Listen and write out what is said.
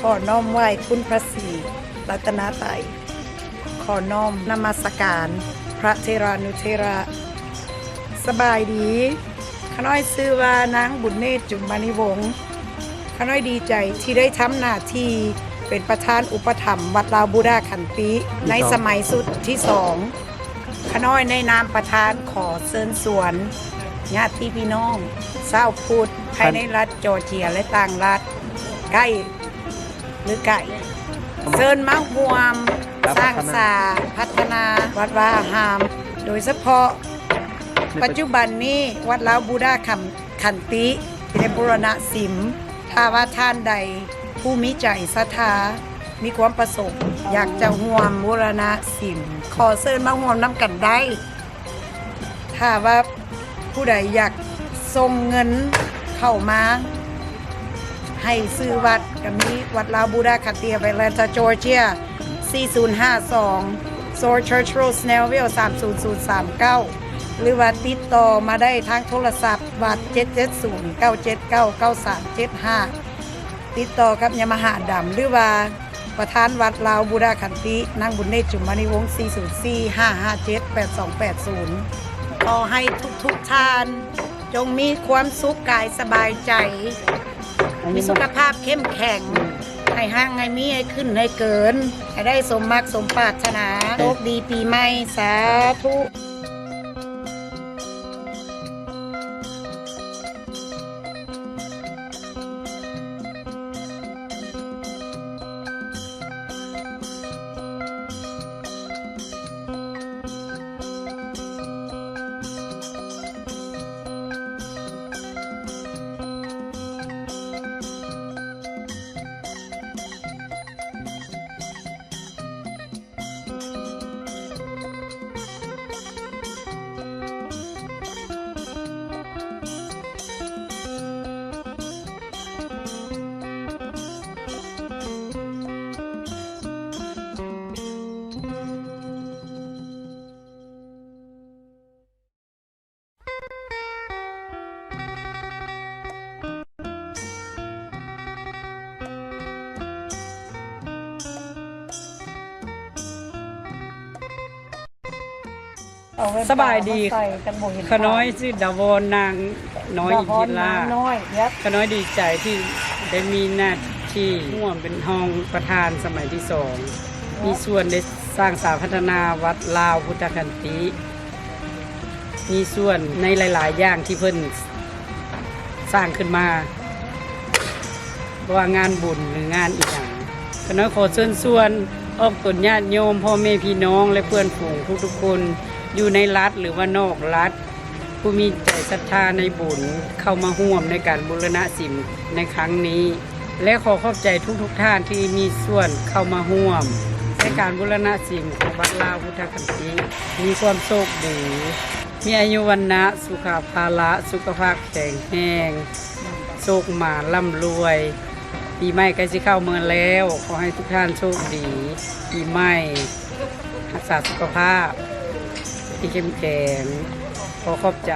ขอน้อมไหว้คุณพระศรีรัตนตรัยขอน้อมนมัสการ พระเทรานุเทระ สบายดีขน้อยซื้อว่านางบุญเนตรจุมมานิวงศ์ขน้อยดีใจที่ได้ทำหน้าที่เป็นประธานอุปถัมภ์วัดลาวบูดาขันติในสมัยสุดที่สองขน้อยในนามประธานขอเชิญสวนญาติพี่น้องเศร้าพุทธภายในรัฐจอร์เจียและต่างรัฐใกล้ หรือไก่เชิญมาห่วม สร้างสาพัฒนาวัดวาอาราม โดยเฉพาะ ปัจจุบันนี้วัดลาวบูดาคำขันติในบุรณะสิมถ้าว่าท่านใดผู้มีใจศรัทธามีความประสงค์อยากจะห่วมบูรณะสิมขอเชิญมาห่วมน้ำกันได้ ถ้าว่าผู้ใดอยากส่งเงินเข้ามา ให้ซื้อวัดก็มีวัดลาวบูดาคาเตียไปแลนตาจอร์เจีย 4052 โซลเชอร์ชโรสเนลวิล30039 หรือว่าติดต่อมาได้ทางโทรศัพท์วัด770 979 9375 ติดต่อกับยามาหาดำหรือว่าประธานวัดลาวบูดาขันตินางบุญเนตรจุมมานิวงศ์404 557 8280 ขอให้ทุกๆท่าน จงมีความสุขกายสบายใจ มีสุขภาพเข้มแข็งให้ห้างให้มีให้ขึ้นให้เกิน ให้ได้สมมักสมปรารถนาโชคดีปีใหม่สาธุ สบายดี ใส่กันบ่เห็นขน้อยชื่อดาวอนนางน้อยอินทิรา น้อยยับขน้อยดีใจที่ได้มีหน้าที่ร่วมเป็นห้องประธานสมัยที่สอง มีส่วนได้สร้างสาพัฒนาวัดลาวพุทธคันติ มีส่วนในหลาย ๆ อย่างที่เพิ่นสร้างขึ้นมาบ่ว่างานบุญหรืองานอีกอย่างขน้อยขอเชิญส่วนออกตนญาติโยมพ่อแม่พี่น้องและเพื่อนฝูงทุกๆคน อยู่ในรัฐหรือว่านอกรัฐ ผู้มีใจศรัทธาในบุญเข้ามาห่วมในการบูรณะสิมในครั้งนี้ และขอขอบใจทุกๆทท่านที่มีส่วนเข้ามาห่วม ในการบูรณะสิมของวัดลาวพุทธคันติมีความโชคดีมีอายุวันนะสุขภาละสุขภาพแข็งแรงโชคมาร่ำรวยปีใหม่ใกล้จะเข้าเมืองแล้ว ขอให้ทุกท่านโชคดี ปีใหม่รักษาสุขภาพ ที่เข้มแข็งขอขอบใจ